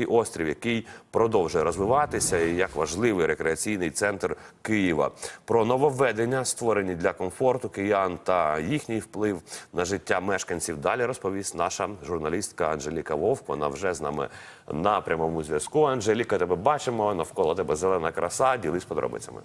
Такий острів, який продовжує розвиватися, і як важливий рекреаційний центр Києва. Про нововведення, створені для комфорту киян та їхній вплив на життя мешканців. Далі розповість наша журналістка Анжеліка Вовк. Вона вже з нами на прямому зв'язку. Анжеліка, тебе бачимо. Навколо тебе зелена краса. Ділись подробицями.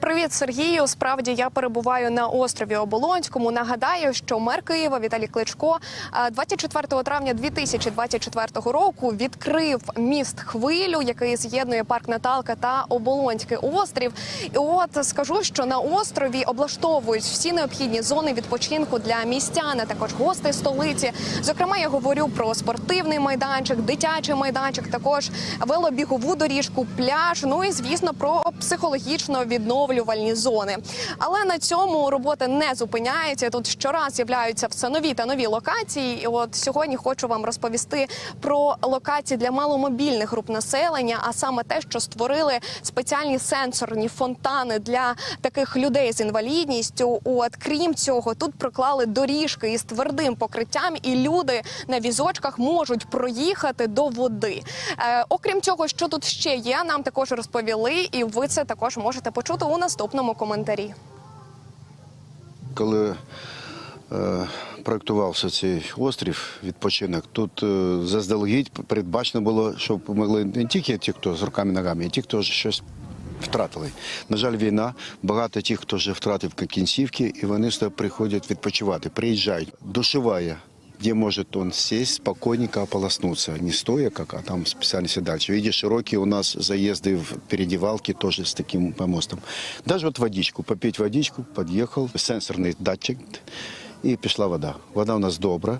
Привіт, Сергію. Справді я перебуваю на острові Оболонському. Нагадаю, що мер Києва Віталій Кличко е, 24 травня 2024 року відкрив міст хвилю, який з'єднує парк Наталка та Оболонський острів. І от скажу, що на острові облаштовують всі необхідні зони відпочинку для містян, а також гостей столиці. Зокрема, я говорю про спортивний майданчик, дитячий майданчик, також велобігову доріжку, пляж. Ну і звісно про психологічно відновлювальні зони. Але на цьому роботи не зупиняється. Тут щораз з'являються все нові та нові локації. І от сьогодні хочу вам розповісти про локації для маломобільних груп населення, а саме те, що створили спеціальні сенсорні фонтани для таких людей з інвалідністю. От крім цього, тут проклали доріжки із твердим покриттям, і люди на візочках можуть проїхати до води. Е, окрім цього, що тут ще є, нам також розповіли, і ви це також можете почути у наступному коментарі. Коли е, проєктувався цей острів, відпочинок, тут е, заздалегідь передбачено було, щоб могли не тільки ті, хто з руками ногами, а ті, хто щось втратили. На жаль, війна, багато тих, хто вже втратив кінцівки, і вони сюди приходять відпочивати, приїжджають. Душевая, где может он сесть, спокойненько ополоснуться. Не стоя, как, а там специально седальше. Видишь, широкие у нас заезды в передевалки тоже с таким помостом. Даже вот водичку, попить водичку, подъехал, сенсорный датчик, и пішла вода. Вода у нас добра.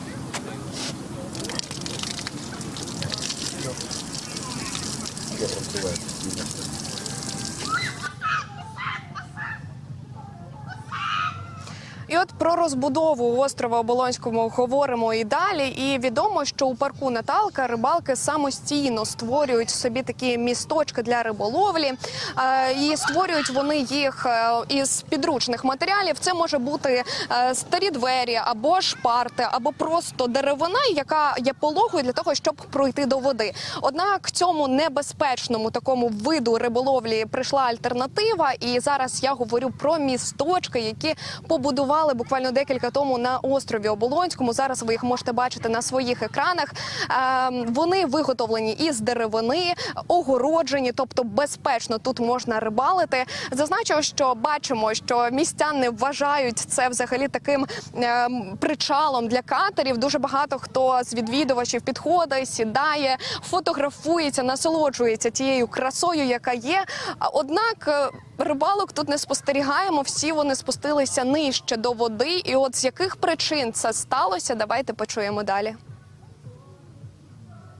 І от про розбудову острова Оболонському говоримо і далі. І відомо, що у парку Наталка рибалки самостійно створюють собі такі місточки для риболовлі. Е, І створюють вони їх е, із підручних матеріалів. Це може бути е, старі двері або шпарти, або просто деревина, яка є пологою для того, щоб пройти до води. Однак цьому небезпечному такому виду риболовлі прийшла альтернатива. І зараз я говорю про місточки, які побудували буквально декілька тому на острові Оболонському. Зараз ви їх можете бачити на своїх екранах. Е, Вони виготовлені із деревини, огороджені, тобто безпечно тут можна рибалити. Зазначу, що бачимо, що містяни вважають це взагалі таким е, причалом для катерів. Дуже багато хто з відвідувачів підходить, сідає, фотографується, насолоджується тією красою, яка є. Однак е, рибалок тут не спостерігаємо. Всі вони спустилися нижче до води. І от з яких причин це сталося, давайте почуємо далі.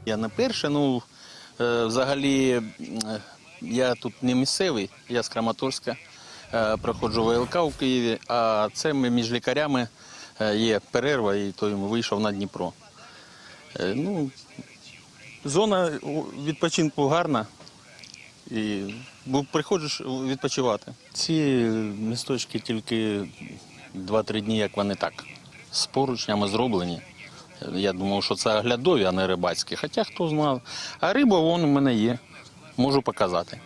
Я не перше, ну е, взагалі е, я тут не місцевий, я з Краматорська, е, проходжу ВЛК у Києві, а це ми між лікарями є перерва, і то вийшов на Дніпро. Ну, зона відпочинку гарна. І приходиш відпочивати. Ці місточки тільки 2-3 дні, як вони так, з поручнями зроблені. Я думав, що це оглядові, а не рибацькі. Хоча хто знав. А риба вон у мене є. Можу показати.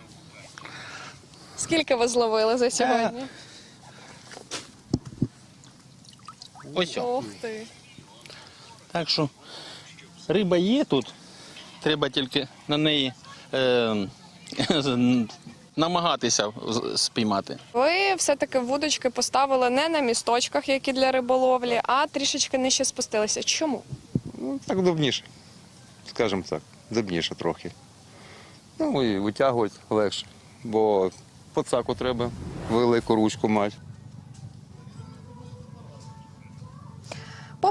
Скільки ви зловили за сьогодні? Ось. Ох ти. Так що риба є тут. Треба тільки на неї е, намагатися спіймати. Ви все-таки вудочки поставили не на місточках, які для риболовлі, а трішечки нижче спустилися. Чому? Ну, так удобніше, скажімо так, удобніше трохи. Ну і витягувати легше, бо поцаку треба велику ручку мати.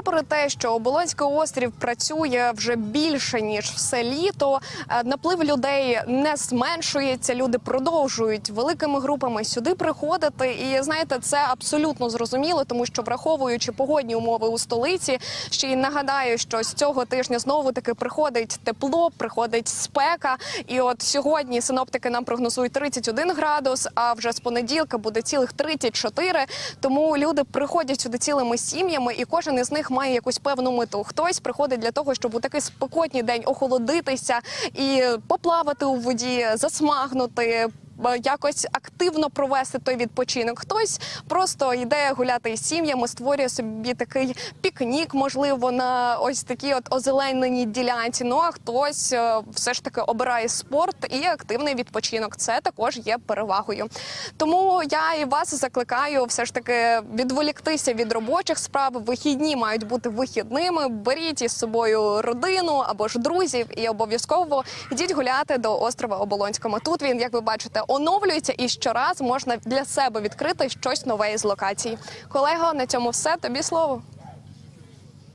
Попри те, що Оболонський острів працює вже більше ніж все літо, е, наплив людей не зменшується. Люди продовжують великими групами сюди приходити. І знаєте, це абсолютно зрозуміло, тому що враховуючи погодні умови у столиці, ще й нагадаю, що з цього тижня знову таки приходить тепло, приходить спека. І от сьогодні синоптики нам прогнозують 31 градус, а вже з понеділка буде цілих 34. Тому люди приходять сюди цілими сім'ями, і кожен із них них має якусь певну мету. Хтось приходить для того, щоб у такий спекотній день охолодитися і поплавати у воді, засмагнути. Б- Якось активно провести той відпочинок. Хтось просто йде гуляти із сім'ями, створює собі такий пікнік, можливо, на ось такій от озелененій ділянці. Ну а хтось е, все ж таки обирає спорт і активний відпочинок. Це також є перевагою. Тому я і вас закликаю все ж таки відволіктися від робочих справ. Вихідні мають бути вихідними. Беріть із собою родину або ж друзів, і обов'язково йдіть гуляти до острова Оболонського. Тут він, як ви бачите, оновлюється і щораз можна для себе відкрити щось нове із локацій. Колего, на цьому все. Тобі слово.